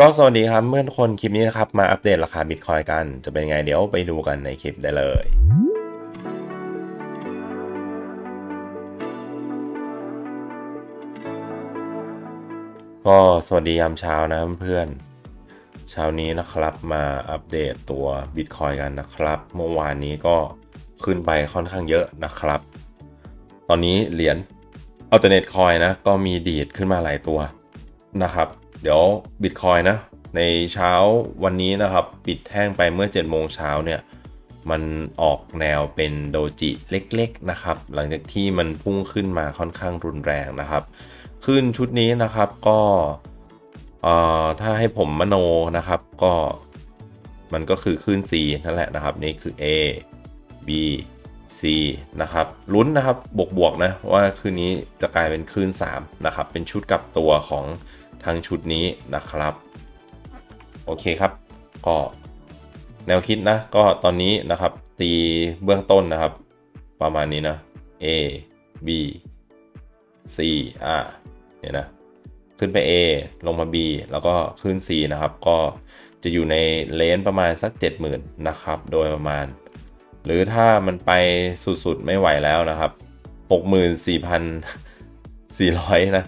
ก็สวัสดีครับเมื่อนคนคลิปนี้นะครับ มาอัปเดตราคาบิตคอยกัน จะเป็นไงเดี๋ยวไปดูกันในคลิปได้เลยก็สวัสดียามเช้านะเพื่อนเช้านี้นะครับมาอัปเดตตัวบิตคอยกันนะครับ เมื่อวานนี้ก็ขึ้นไปค่อนข้างเยอะนะครับ ตอนนี้เหรียญอัลเทอร์เนทคอยนะ ก็มีดีดขึ้นมาหลายตัวนะครับ เดี๋ยวบิตคอยนะ ในเช้าวันนี้นะครับ ปิดแท่งไปเมื่อ7โมงเช้าเนี่ย มันออกแนวเป็นโดจิเล็กๆนะครับ หลังจากที่มันพุ่งขึ้นมาค่อนข้างรุนแรงนะครับ ขึ้นชุดนี้นะครับก็ถ้าให้ผมมโนนะครับก็มันก็คือขึ้น C นั่นแหละนะครับนี่คือ A B C นะครับลุ้นนะครับบวกๆนะว่าคืนนี้จะกลายเป็นคืน 3 นะครับ เป็นชุดกลับตัวของ ทั้งชุดนี้นะครับ โอเคครับ ก็แนวคิดนะ ก็ตอนนี้นะครับ ตีเบื้องต้นนะครับ ประมาณนี้นะ A B C อ่าเนี่ยนะขึ้นไป A ลงมา B แล้วก็ขึ้น C นะครับ ก็จะอยู่ในเลนประมาณสัก 70,000 นะครับ โดยประมาณ หรือถ้ามันไปสุดๆ ไม่ไหวแล้วนะครับ 64,400 นะ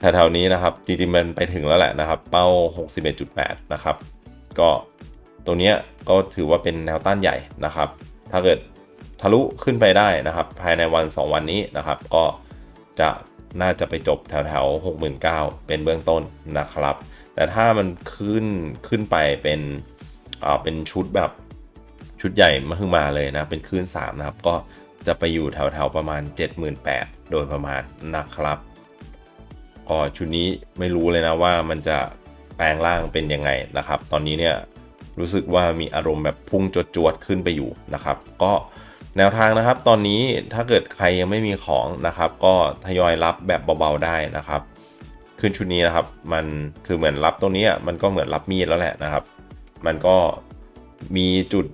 แถวๆนี้นะครับจริงๆมันไปถึงแล้วแหละนะครับ เป้า 61.8 นะครับ ก็ตัวเนี้ยก็ถือว่าเป็นแนวต้านใหญ่นะครับ ถ้าเกิดทะลุขึ้นไปได้นะครับ ภายในวัน 2 วันนี้นะครับ ก็จะน่าจะไปจบแถวแถว69,000 เป็นเบื้องต้นนะครับ แต่ถ้ามันขึ้นขึ้นไปเป็นอ่าเป็นชุดแบบชุดใหญ่มาขึ้นมาเลยนะ เป็นคลื่น3 นะครับ ก็จะไปอยู่แถวแถวประมาณ 78,000 โดยประมาณนะครับ ก็ชุดนี้ไม่รู้เลยนะว่ามันจะแปลงร่างเป็นยังไงนะครับ ตอนนี้เนี่ยรู้สึกว่ามีอารมณ์แบบพุ่งจวดๆขึ้นไปอยู่นะครับ ก็แนวทางนะครับ ตอนนี้ถ้าเกิดใครยังไม่มีของนะครับ ก็ทยอยรับแบบเบาๆได้นะครับขึ้นชุดนี้นะครับ มันคือเหมือนรับตัวนี้มันก็เหมือนรับมีดแล้วแหละนะครับ มันก็มีจุด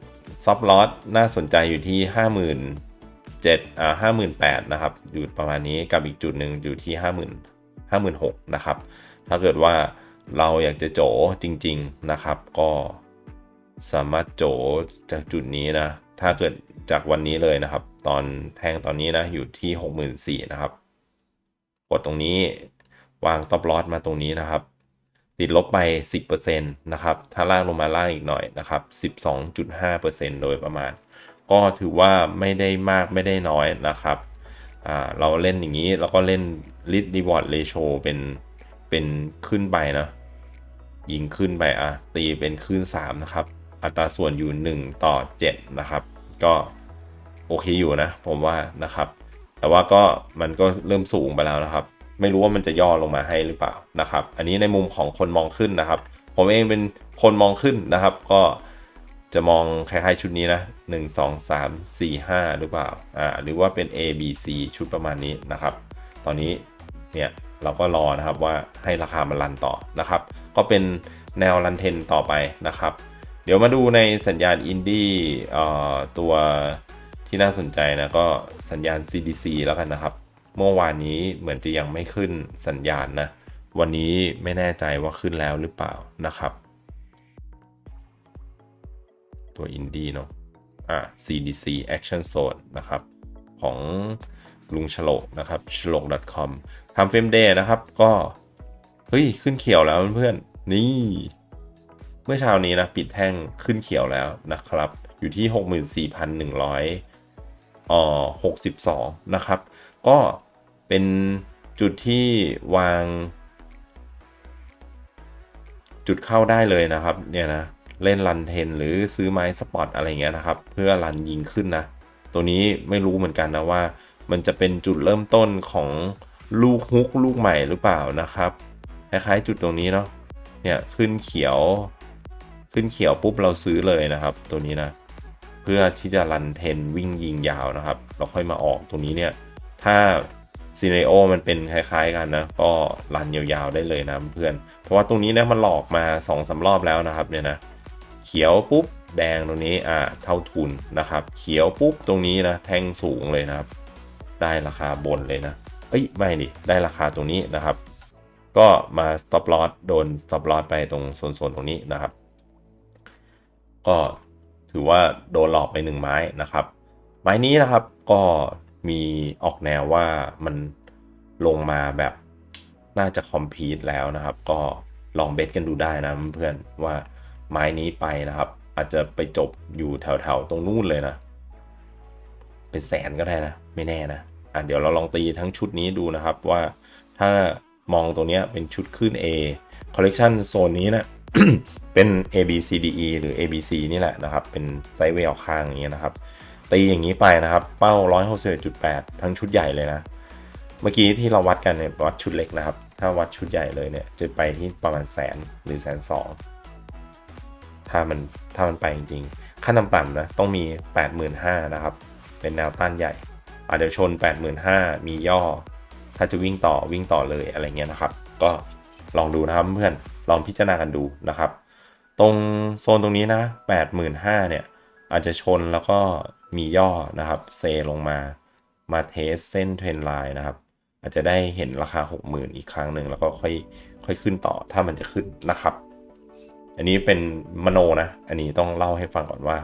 ซับลอสน่าสนใจอยู่ที่ 5 0 0 0 0 7อ่าห้าหมื่นแปดนะครับ อยู่ประมาณนี้กับอีกจุดหนึ่งอยู่ที่ 5 0 0 0 0 5 6 0 0 0นะครับ ถ้าเกิดว่าเราอยากจะโจจริง ๆนะครับ ก็สามารถโจจากจุดนี้นะ ถ้าเกิดจากวันนี้เลยนะครับ ตอนแท่งตอนนี้นะอยู่ที่ 64,000นะครับ กดตรงนี้วางต็อปลอสมาตรงนี้นะครับ ติดลบไป 10%นะครับ ถ้าล่างลงมาล่างอีกหน่อยนะครับ 12.5%โดยประมาณ ก็ถือว่าไม่ได้มากไม่ได้น้อยนะครับ อ่าเราเล่นอย่างนี้เราก็เล่น lead reward ratio เป็นเป็นขึ้นไปนะยิงขึ้นไปอะตีเป็นขึ้น 3 นะครับ อัตราส่วนอยู่ 1 ต่อ 7 นะครับ ก็โอเคอยู่นะ ผมว่านะครับ แต่ว่าก็มันก็เริ่มสูงไปแล้วนะครับ ไม่รู้ว่ามันจะย่อลงมาให้หรือเปล่านะครับ อันนี้ในมุมของคนมองขึ้นนะครับ ผมเองเป็นคนมองขึ้นนะครับ ก็ จะมองคล้ายๆชุดนี้นะ 1 2 3 4 5 หรือเปล่า อ่า หรือว่าเป็น A B C ชุดประมาณนี้นะครับ ตอนนี้เนี่ยเราก็รอนะครับว่าให้ราคามันรันต่อนะครับ ก็เป็นแนวรันเทนต่อไปนะครับ เดี๋ยวมาดูในสัญญาณอินดี้ตัวที่น่าสนใจนะก็สัญญาณ CDC แล้วกันนะครับ เมื่อวานนี้เหมือนจะยังไม่ขึ้นสัญญาณนะ วันนี้ไม่แน่ใจว่าขึ้นแล้วหรือเปล่านะครับ ตัวอินดี้เนาะอ่า CDC Action Zone นะครับ ของลุงฉลกนะครับฉลก .com ทำเฟรมเดย์นะครับก็ เฮ้ย ขึ้นเขียวแล้วเพื่อนๆ นี่ เมื่อเช้านี้นะ ปิดแท่งขึ้นเขียวแล้วนะครับ อยู่ที่ 64,100อ่อ62 นะครับ ก็เป็นจุดที่วาง จุดเข้าได้เลยนะครับ เนี่ยนะ เล่นรันเทนหรือซื้อไม้สปอตอะไรเงี้ยนะครับ เพื่อรันยิงขึ้นนะ ตัวนี้ไม่รู้เหมือนกันนะว่า มันจะเป็นจุดเริ่มต้นของลูกฮุกลูกใหม่หรือเปล่านะครับคล้ายๆจุดตรงนี้เนาะเนี่ยขึ้นเขียว ขึ้นเขียวปุ๊บเราซื้อเลยนะครับ ตัวนี้นะเพื่อที่จะรันเทนวิ่งยิงยาวนะครับ เราค่อยมาออกตรงนี้เนี่ยถ้าซีเนโอมันเป็นคล้ายๆกันนะ ก็รันยาวๆได้เลยนะเพื่อน เพราะว่าตรงนี้เนี่ยมันหลอกมา2อสารอบแล้วนะครับเนี่ยนะ เขียวปุ๊บแดงตรงนี้อ่าเท่าทุนนะครับ เขียวปุ๊บตรงนี้นะแท่งสูงเลยนะครับ ได้ราคาบนเลยนะเอ้ยไม่ดิได้ราคาตรงนี้นะครับ ก็มา stop loss โดน stop loss ไปตรงโซนๆตรงนี้นะครับ ก็ถือว่าโดนหลอกไปหนึ่งไม้นะครับ ไม้นี้นะครับก็มีออกแนวว่ามันลงมาแบบน่าจะคอมพีทแล้วนะครับ ก็ลองเบสกันดูได้นะเพื่อนว่า ไม้นี้ไปนะครับ อาจจะไปจบอยู่แถวๆตรงนู่นเลยนะ เป็นแสนก็ได้นะ ไม่แน่นะอะเดี๋ยวเราลองตีทั้งชุดนี้ดูนะครับว่าถ้ามองตรงเนี้ยเป็นชุดขึ้น A collection โซนนี้นะเป็น A B C D E หรือ A B C นี่แหละนะครับ เป็นไซด์เวย์ออกข้างอย่างเงี้ยนะครับ ตีอย่างนี้ไปนะครับ เป้า 161.8 ทั้งชุดใหญ่เลยนะ เมื่อกี้ที่เราวัดกันเนี่ยวัดชุดเล็กนะครับ ถ้าวัดชุดใหญ่เลยเนี่ยจะไปที่ประมาณแสนหรือแสนสอง ถ้ามันถ้ามันไปจริงๆขั้นต่ำๆนะต้องมี 85,000นะครับ เป็นแนวต้านใหญ่อาจจะชน 85,000 มีย่อ ถ้าจะวิ่งต่อวิ่งต่อเลยอะไรเงี้ยนะครับ ก็ลองดูนะครับเพื่อนลองพิจารณากันดูนะครับ ตรงโซนตรงนี้นะ 85,000 เนี่ย อาจจะชนแล้วก็มีย่อนะครับ เซลงมามาเทสเส้นเทรนไลน์นะครับ อาจจะได้เห็นราคา 60,000 อีกครั้งหนึ่งแล้วก็ค่อยค่อยขึ้นต่อถ้ามันจะขึ้นนะครับ อันนี้เป็นมโนนะ อันนี้ต้องเล่าให้ฟังก่อนว่า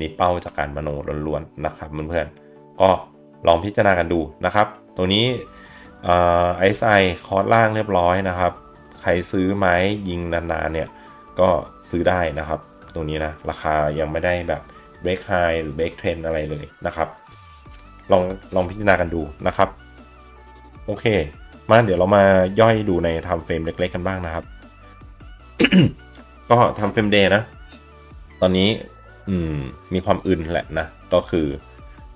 นี่เป้าจากการมโนล้วนๆนะครับเพื่อนๆ ก็ลองพิจารณากันดูนะครับ ตัวนี้ไอซ์ไอคอร์สล่างเรียบร้อยนะครับ ใครซื้อไม้ยิงนานๆเนี่ยก็ซื้อได้นะครับ ตรงนี้นะ ราคายังไม่ได้แบบเบรกไฮหรือเบรกเทรนอะไรเลยนะครับ ลองลองพิจารณากันดูนะครับ โอเค มาเดี๋ยวเรามาย่อยดูในทำเฟรมเล็กๆกันบ้างนะครับ ก็ทำเฟรมเดย์นะ ตอนนี้อืมมีความอื่นแหละนะ ก็คือ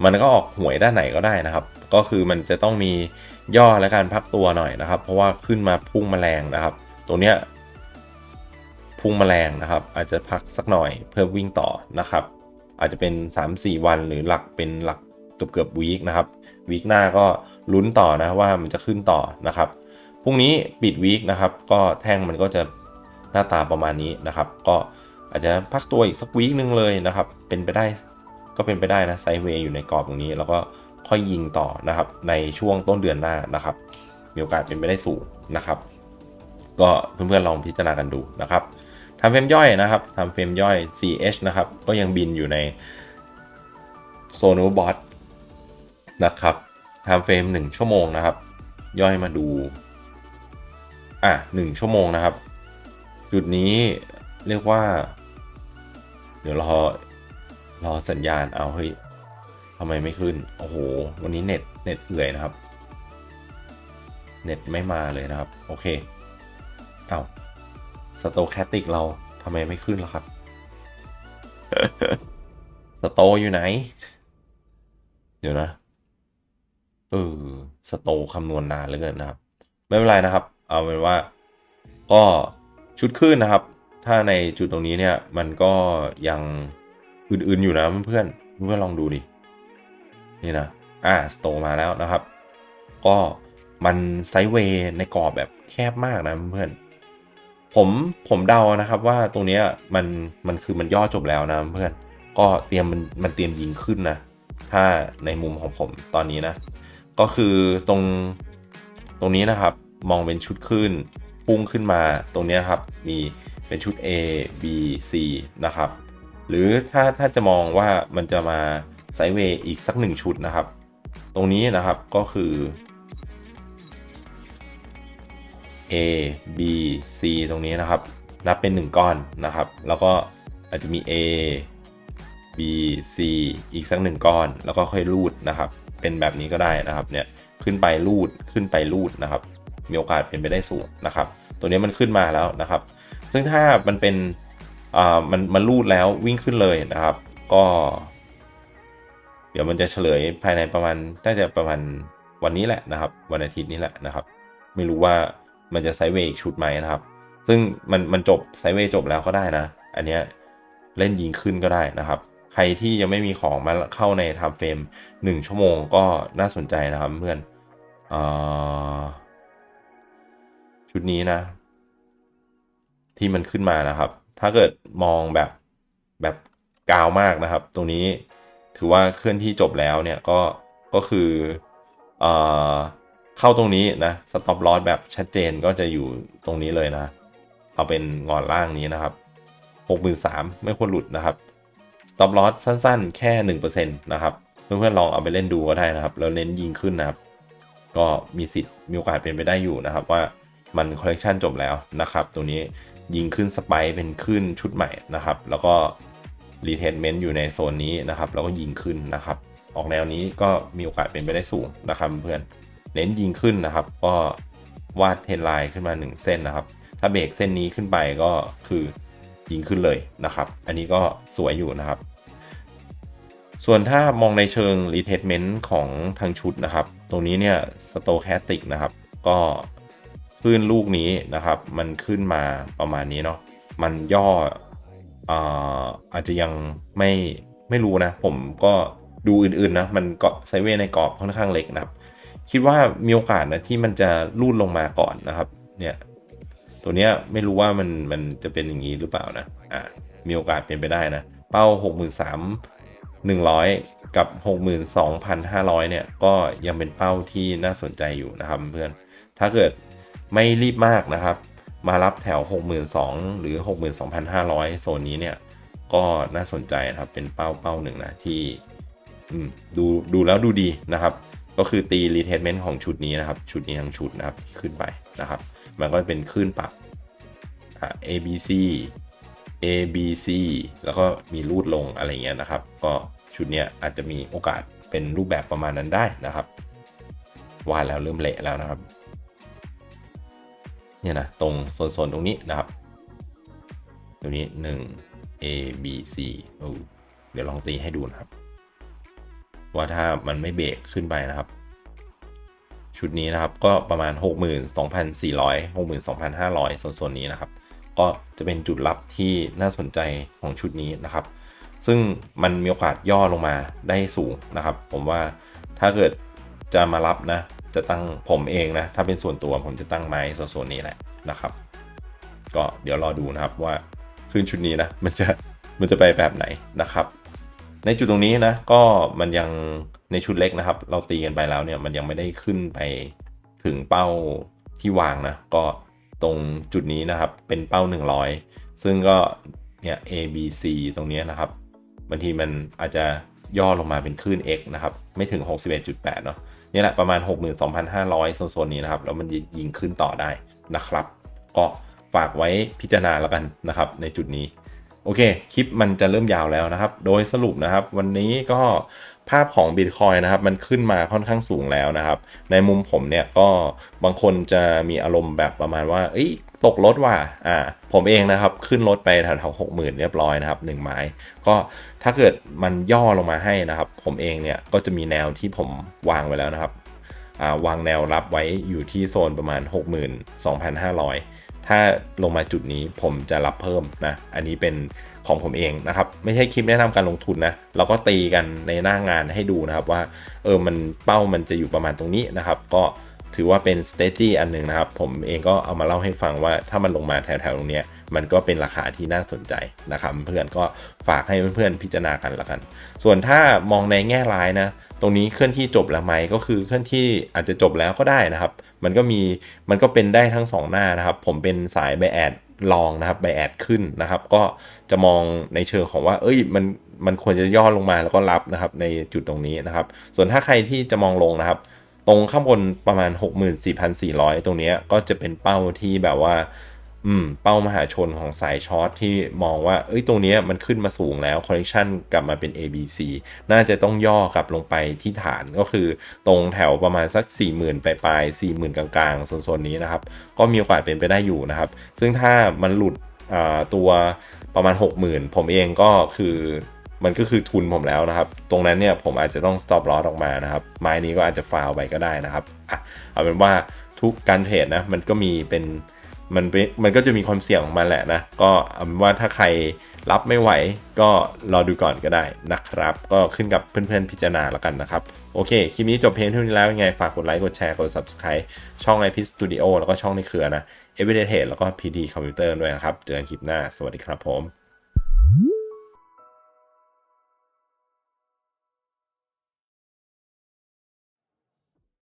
มันก็ออกหวยด้านไหนก็ได้นะครับ ก็คือมันจะต้องมีย่อและการพักตัวหน่อยนะครับ เพราะว่าขึ้นมาพุ่งแมลงนะครับตัวเนี้ยพุ่งแมลงนะครับ อาจจะพักสักหน่อยเพื่อวิ่งต่อนะครับ อาจจะเป็น 3-4 วันหรือหลักเป็นหลักเกือบเกือบวีคนะครับวีคหน้าก็ลุ้นต่อนะว่ามันจะขึ้นต่อนะครับพรุ่งนี้ปิดวีคนะครับ ก็แท่งมันก็จะ น้าตาประมาณนี้นะครับ ก็อาจจะพักตัวอีกสักวีคนึงเลยนะครับ เป็นไปได้ก็เป็นไปได้นะไซเวย์อยู่ในกรอบตรงนี้ แล้วก็ค่อยยิงต่อนะครับ ในช่วงต้นเดือนหน้านะครับ มีโอกาสเป็นไปได้สูงนะครับ ก็เพื่อนๆลองพิจารณากันดูนะครับทำเฟรมย่อยนะครับทำเฟรมย่อย CH นะครับ ก็ยังบินอยู่ในโซนูบอทนะครับทำเฟรม1ชั่วโมงนะครับ ย่อยมาดู อะ1ชั่วโมงนะครับ จุดนี้เรียกว่า เดี๋ยวรอรอสัญญาณเอาเฮ้ยทำไมไม่ขึ้น โอ้โห วันนี้เน็ตเน็ตเอื่อยนะครับ เน็ตไม่มาเลยนะครับ โอเค เอาสโตแคติกเราทำไมไม่ขึ้นล่ะครับ สโตอยู่ไหน เดี๋ยวนะเออสโตคำนวณนานเหลือเกินนะครับ ไม่เป็นไรนะครับ เอาเป็นว่าก็ ชุดขึ้นนะครับ ถ้าในจุดตรงนี้เนี่ยมันก็ยังอื่นๆอยู่นะเพื่อนๆเพื่อนลองดูดินี่นะอ่าสโตมาแล้วนะครับ ก็มันไซด์เวย์ในกรอบแบบแคบมากนะเพื่อนผมผมเดานะครับว่าตรงนี้มันมันคือมันย่อจบแล้วนะเพื่อนก็เตรียมมันมันเตรียมยิงขึ้นนะ ถ้าในมุมของผมตอนนี้นะ ก็คือตรงตรงนี้นะครับมองเป็นชุดขึ้น พุ่งขึ้นมาตรงนี้ครับมีเป็นชุด A B C นะครับ หรือถ้าถ้าจะมองว่ามันจะมาไซเวย์อีกสักหนึ่งชุดนะครับ ตรงนี้นะครับก็คือ A B C ตรงนี้นะครับ นับเป็น 1 ก้อนนะครับ แล้วก็อาจจะมี A B C อีกสักหนึ่งก้อน แล้วก็ค่อยรูดนะครับ เป็นแบบนี้ก็ได้นะครับเนี่ยขึ้นไปรูดขึ้นไปรูดนะครับ มีโอกาสเป็นไปได้สูงนะครับ ตัวนี้มันขึ้นมาแล้วนะครับ ซึ่งถ้ามันเป็นอ่ามันมันรูดแล้ววิ่งขึ้นเลยนะครับ ก็ เดี๋ยวมันจะเฉลยภายในประมาณน่าจะประมาณวันนี้แหละนะครับ วันอาทิตย์นี้แหละนะครับ ไม่รู้ว่ามันจะไซเวย์อีกชุดไหมนะครับ ซึ่งมันมันจบไซเวย์จบแล้วก็ได้นะ อันเนี้ยเล่นยิงขึ้นก็ได้นะครับ ใครที่ยังไม่มีของมาเข้าในไทม์เฟรม1ชั่วโมงก็น่าสนใจนะครับเพื่อนอ่า ชุดนี้นะ ที่มันขึ้นมานะครับ ถ้าเกิดมองแบบแบบกาวมากนะครับ ตรงนี้ถือว่าเคลื่อนที่จบแล้วเนี่ยก็ก็คืออเข้าตรงนี้นะสต็อปลอสแบบชัดเจนก็จะอยู่ตรงนี้เลยนะ เอาเป็นงอนล่างนี้นะครับ63,000ไม่ควรหลุดนะครับ stop loss สั้นๆ แค่ 1%นะครับเพื่อนๆลองเอาไปเล่นดูก็ได้นะครับ แล้วเน้นยิงขึ้นนะครับ ก็มีสิทธิ์มีโอกาสเป็นไปได้อยู่นะครับว่า มันคอลเล t ชันจบแล้วนะครับ ตัวนี้ยิงขึ้นสไปเป็นขึ้นชุดใหม่นะครับ แล้วก็รีเทนเมนต์อยู่ในโซนนี้นะครับ แล้วก็ยิงขึ้นนะครับ ออกแนวนี้ก็มีโอกาสเป็นไปได้สูงนะครับเพื่อนเน้นยิงขึ้นนะครับ ก็วาดเทนไลน์ขึ้นมา 1 เส้นนะครับ ถ้าเบรกเส้นนี้ขึ้นไปก็คือยิงขึ้นเลยนะครับ อันนี้ก็สวยอยู่นะครับ ส่วนถ้ามองในเชิง retracement ของทางชุดนะครับ ตรงนี้เนี่ย stochastic นะครับ ก็ ขึ้นลูกนี้นะครับ มันขึ้นมาประมาณนี้เนาะมันย่ออาอาจจะยังไม่ไม่รู้นะ ผมก็ดูอื่นๆนะ มันเก็ไซเวในกรอบค่อนข้างเล็กนะครับ คิดว่ามีโอกาสนะที่มันจะลูดลงมาก่อนนะครับ เนี่ย ตัวเนี้ยไม่รู้ว่ามันมันจะเป็นอย่างนี้หรือเปล่านะ อ่ามีโอกาสเป็นไปได้นะ เป้า 6 3 1 0 0 กับ 62,500 เนี่ย ก็ยังเป็นเป้าที่น่าสนใจอยู่นะครับเพื่อน ถ้าเกิด ไม่รีบมากนะครับ มารับแถว 62,000 หรือ 62,500 โซนนี้เนี่ย ก็น่าสนใจนะครับ เป็นเป้าเป้าหนึ่งนะที่ดูดูแล้วดูดีนะครับ ก็คือตีรีเท m เมนต์ของชุดนี้นะครับ ชุดนี้ทั้งชุดนะครับที่ขึ้นไปนะครับ มันก็เป็นขึ้นปรับ A B C A B C แล้วก็มีรูดลงอะไรเงี้ยนะครับ ก็ชุดเนี้ยอาจจะมีโอกาสเป็นรูปแบบประมาณนั้นได้นะครับวาดแล้วเริ่มเละแล้วนะครับ เนี่ยนะตรงโซนๆตรงนี้นะครับตรงนี้ 1 A B C โอ้เดี๋ยวลองตีให้ดูนะครับ ว่าถ้ามันไม่เบรกขึ้นไปนะครับ ชุดนี้นะครับก็ประมาณ 62,400 62,500โซนๆนี้นะครับ ก็จะเป็นจุดรับที่น่าสนใจของชุดนี้นะครับ ซึ่งมันมีโอกาสย่อลงมาได้สูงนะครับ ผมว่าถ้าเกิดจะมารับนะ จะตั้งผมเองนะ ถ้าเป็นส่วนตัวผมจะตั้งไม้โซนนี้แหละนะครับ ก็เดี๋ยวรอดูนะครับว่าขึ้นชุดนี้นะมันจะมันจะไปแบบไหนนะครับ ในจุดตรงนี้นะก็มันยังในชุดเล็กนะครับ เราตีกันไปแล้วเนี่ยมันยังไม่ได้ขึ้นไปถึงเป้าที่วางนะก็ตรงจุดนี้นะครับเป็นเป้า 100 ซึ่งก็เนี่ย A B C ตรงนี้นะครับบางทีมันอาจจะย่อลงมาเป็นคลื่น X นะครับ ไม่ถึง 61.8 เนาะ นี่แหละประมาณ 62,500 โซนๆนี้นะครับ แล้วมันยิงขึ้นต่อได้นะครับ ก็ฝากไว้พิจารณาแล้วกันนะครับในจุดนี้ โอเค คลิปมันจะเริ่มยาวแล้วนะครับ โดยสรุปนะครับ วันนี้ก็ ภาพของ Bitcoin นะครับ มันขึ้นมาค่อนข้างสูงแล้วนะครับ ในมุมผมเนี่ยก็บางคนจะมีอารมณ์แบบประมาณว่าเอ้ยตกรถว่ะอ่า ผมเองนะครับ ขึ้นรถไปแถวๆหกหมื่นเรียบร้อยนะครับหนึ่งไม้ ก็ถ้าเกิดมันย่อลงมาให้นะครับ ผมเองเนี่ยก็จะมีแนวที่ผมวางไว้แล้วนะครับอ่าวางแนวรับไว้อยู่ที่โซนประมาณ 62,500 ถ้าลงมาจุดนี้ผมจะรับเพิ่มนะ อันนี้เป็น ของผมเองนะครับ ไม่ใช่คลิปแนะนำการลงทุนนะ เราก็ตีกันในหน้างานให้ดูนะครับว่า เออ มันเป้ามันจะอยู่ประมาณตรงนี้นะครับ ก็ถือว่าเป็น s t a g e อันหนึ่งนะครับ ผมเองก็เอามาเล่าให้ฟังว่าถ้ามันลงมาแถวๆตรงเนี้ยมันก็เป็นราคาที่น่าสนใจนะครับ เพื่อนก็ฝากให้เพื่อนๆพิจารณากันละกัน ส่วนถ้ามองในแง่ร้ายนะตรงนี้เคลื่อนที่จบแล้วไหมก็คือเคลื่อนที่อาจจะจบแล้วก็ได้นะครับ มันก็มีมันก็เป็นได้ทั้งสองหน้านะครับ ผมเป็นสายไบแอด ลองนะครับไบแอดขึ้นนะครับ ก็จะมองในเชิงของว่า เอ้ยมันมันควรจะย่อลงมาแล้วก็รับนะครับ ในจุดตรงนี้นะครับ ส่วนถ้าใครที่จะมองลงนะครับ ตรงข้างบนประมาณ 64,400 ตรงนี้ก็จะเป็นเป้าที่แบบว่า อืมเป้ามหาชนของสายช็อตที่มองว่า เอ้ยตรงนี้มันขึ้นมาสูงแล้วคอ l เล t ชันกลับมาเป็น ABC น่าจะต้องย่อกลับลงไปที่ฐานก็คือตรงแถวประมาณสัก 40,000 ปลายปลาย40,000 กลางๆโซนๆนี้นะครับ ก็มีโอกาสเป็นไปได้อยู่นะครับ ซึ่งถ้ามันหลุดตัวประมาณ 60,000 ผมเองก็คือมันก็คือทุนผมแล้วนะครับ ตรงนั้นเนี่ยผมอาจจะต้อง stop loss ออกมานะครับ ไม้นี้ก็อาจจะฟาวไปก็ได้นะครับอะเอาเป็นว่าทุกการเทรดนะมันก็มีเป็น มันเป็นมันก็จะมีความเสี่ยงของมันแหละนะ ก็เอาเป็นว่าถ้าใครรับไม่ไหวก็รอดูก่อนก็ได้นะครับ ก็ขึ้นกับเพื่อนๆพิจารณาแล้วกันนะครับ โอเค คลิปนี้จบเพียงเท่านี้แล้วยังไง ฝากกดไลค์ กดแชร์ กด subscribe ช่อง IP Studio แล้วก็ช่องในเครือนะ e v i d e n t e แล้วก็ PD Computer ด้วยนะครับ เจอกันคลิปหน้า สวัสดีครับผม